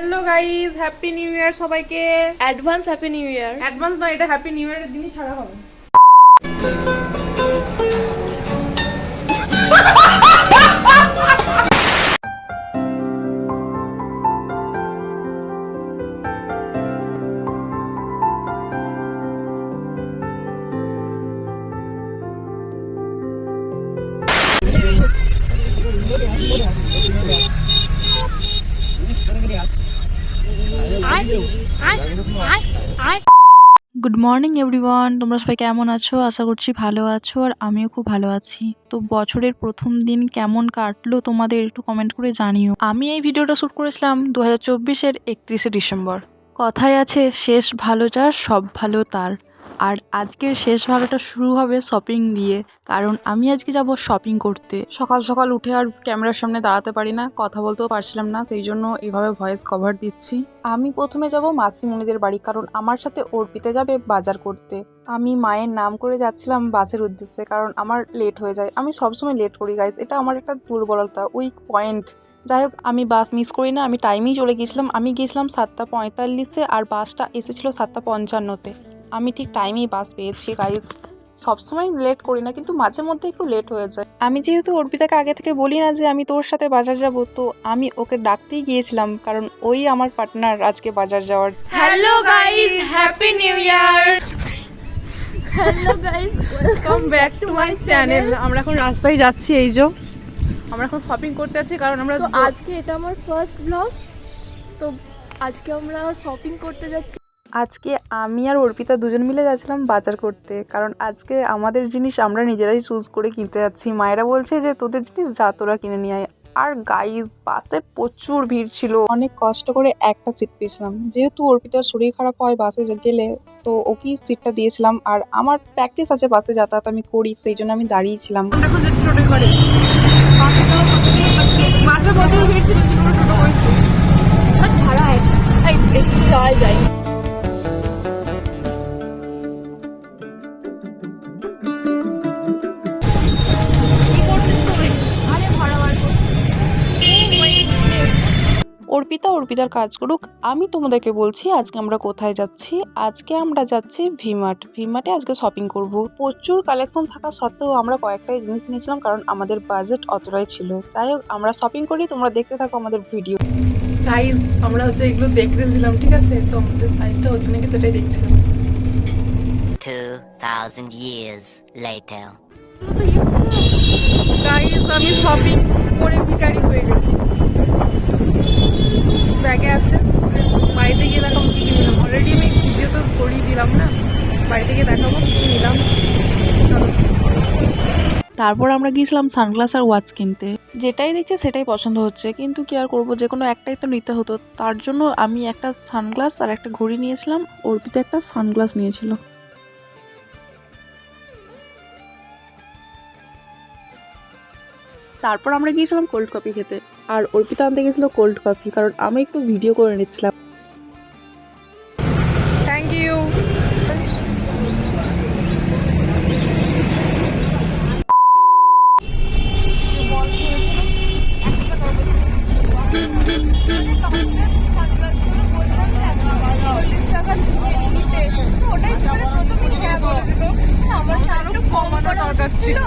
Hello guys happy new year সবাইকে। Advance happy new year advance নয় এটা happy new ইয়ারের দিনই ছাড়া হবে। গুড মর্নিং এভরিওয়ান তোমরা সবাই কেমন আছো? আশা করছি ভালো আছো আর আমিও খুব ভালো আছি। তো বছরের প্রথম দিন কেমন কাটলো তোমাদের একটু কমেন্ট করে জানিও। আমি এই ভিডিওটা শ্যুট করেছিলাম দু হাজার চব্বিশের একত্রিশে ডিসেম্বর। কথায় আছে, শেষ ভালো যার সব ভালো তার। আর আজকের শেষ ভালোটা শুরু হবে শপিং দিয়ে, কারণ আমি আজকে যাব শপিং করতে। সকাল সকাল উঠে আর ক্যামেরার সামনে দাঁড়াতে পারি না, কথা বলতেও পারছিলাম না, সেই জন্য এভাবে ভয়েস কভার দিচ্ছি। আমি প্রথমে যাব মাসিমণিদের বাড়ি, কারণ আমার সাথে অর্পিতে যাবে বাজার করতে। আমি মায়ের নাম করে যাচ্ছিলাম বাসের উদ্দেশ্যে, কারণ আমার লেট হয়ে যায়। আমি সবসময় লেট করি গাইজ এটা আমার একটা দুর্বলতা উইক পয়েন্ট যাই হোক, আমি বাস মিস করি না, আমি টাইমেই চলে গিয়েছিলাম। আমি গিয়েছিলাম সাতটা পঁয়তাল্লিশে, আর বাসটা এসেছিল সাতটা পঞ্চান্নতে। আমি ঠিক টাইমেই বাস পেয়েছি গাইজ সবসময় লেট করি না কিন্তু মাঝে মধ্যে একটু লেট হয়ে যায়। আমি যেহেতু অর্পিতাকে আগে থেকে বলি না যে আমি তোর সাথে বাজার যাব তো আমি ওকে ডাকতেই গিয়েছিলাম কারণ ওই আমার পার্টনার আজকে বাজার যাওয়ার। Hello guys happy new year hello guys welcome back to my channel আমরা এখন রাস্তায় যাচ্ছি এই যে। আমরা এখন শপিং করতে যাচ্ছি কারণ আমরা তো আজকে এটা আমার ফার্স্ট ব্লগ তো আজকে আমরা শপিং করতে যাচ্ছি। আজকে আমি আর অর্পিতা দুজন মিলে যাচ্ছিলাম বাজার করতে কারণ আজকে আমাদের জিনিস আমরা নিজেরাই চুজ করে কিনতে যাচ্ছি মায়েরা বলছে যে তোদের জিনিস যা তোরা কিনে নিয়ে আয় আর গাইজ বাসে প্রচুর ভিড় ছিল অনেক কষ্ট করে একটা সিট পেয়েছিলাম যেহেতু অর্পিতার শরীর খারাপ হয় বাসে গেলে তো ওকেই সিটটা দিয়েছিলাম আর আমার প্র্যাকটিস আছে বাসে যাতায়াত আমি করি সেই জন্য আমি দাঁড়িয়েছিলাম প্রচুর অর্পিতা অর্পিতার কাজ করুক আমি তোমাদেরকে বলছি আজকে আমরা কোথায় যাচ্ছি? আজকে আমরা যাচ্ছি ভিমার্ট। ভিমার্টে আজকে শপিং করব। প্রচুর কালেকশন থাকা সত্ত্বেও আমরা কয়েকটাই জিনিস নিয়েছিলাম কারণ আমাদের বাজেট অতটাই ছিল। যাই হোক আমরা শপিং করি তোমরা দেখতে থাকো আমাদের ভিডিও সাইজ আমরা হচ্ছে এগুলো দেখতেছিলাম ঠিক আছে? তো আমাদের সাইজটা হচ্ছে নাকি সেটাই দেখছিলাম। 2,000 years later. গাইস আমি শপিং করে ভিখারি হয়ে গেছি। তারপর আমরা গিয়েছিলাম সানগ্লাস আর ওয়াচ কিনতে। যেটাই দেখছে সেটাই পছন্দ হচ্ছে, কিন্তু কি আর করব, যে কোনো একটাই তো নিতে হতো। তার জন্য আমি একটা সানগ্লাস আর একটা ঘড়ি নিয়েছিলাম, অর্পিতা একটা সানগ্লাস নিয়েছিল। তারপর আমরা গিয়েছিলাম কোল্ড কফি খেতে, আর অর্পিতা আনতে গেছিল কোল্ড কফি কারণ আমি একটু ভিডিও করে নিচ্ছিলাম। ছিল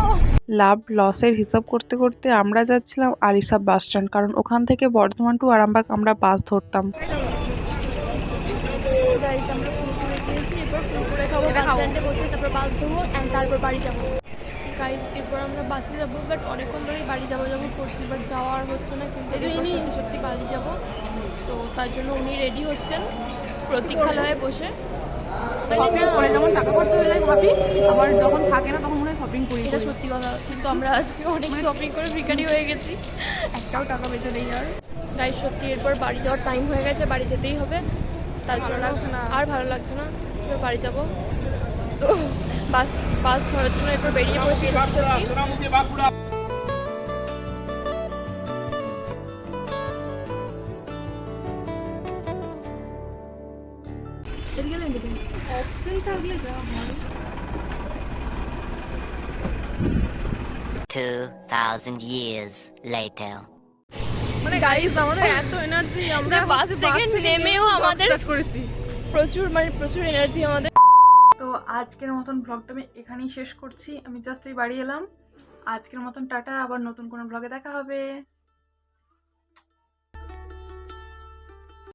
লাভ লসের হিসাব করতে করতে আমরা যাচ্ছিলাম আরিসা বাস স্ট্যান্ড কারণ ওখান থেকে বর্ধমান টু আরামবাগ আমরা বাস ধরতাম। এরপর আমরা বাসে যাব বাট অনেকক্ষণ ধরেই বাড়ি যাব যাব করছি বাট যাওয়ার হচ্ছে না কিন্তু সত্যি সত্যি বাড়ি যাব। তো তার জন্য উনি রেডি হচ্ছেন প্রতীক্ষালয়ে বসে। শপিং করে যেমন টাকা খরচা হয়ে যায় ভাবি আবার যখন থাকে না তখন শপিং করি এটা সত্যি কথা কিন্তু আমরা আজকে অনেক শপিং করে ভিখারি হয়ে গেছি। একটাও টাকা বেঁচে নেই আর। গাইস সত্যি এরপর বাড়ি যাওয়ার টাইম হয়ে গেছে বাড়ি যেতেই হবে। তার জন্য আর ভালো লাগছে না। এবার বাড়ি যাব। তো বাস বাস ধরার জন্য এরপর বেরিয়ে পড়েছি সত্যি অপশন থাকলে যা হয় 2,000 years later. মানে গাইস আমাদের এত এনার্জি আমরা বাস থেকে নেমেও আমাদের করেছি। প্রচুর মানে প্রচুর এনার্জি আমাদের। তো আজকের মতন ব্লগটা আমি এখানেই শেষ করছি। আমি জাস্ট এই বাড়ি এলাম। আজকের মতন টাটা আবার নতুন কোনো ব্লগে দেখা হবে।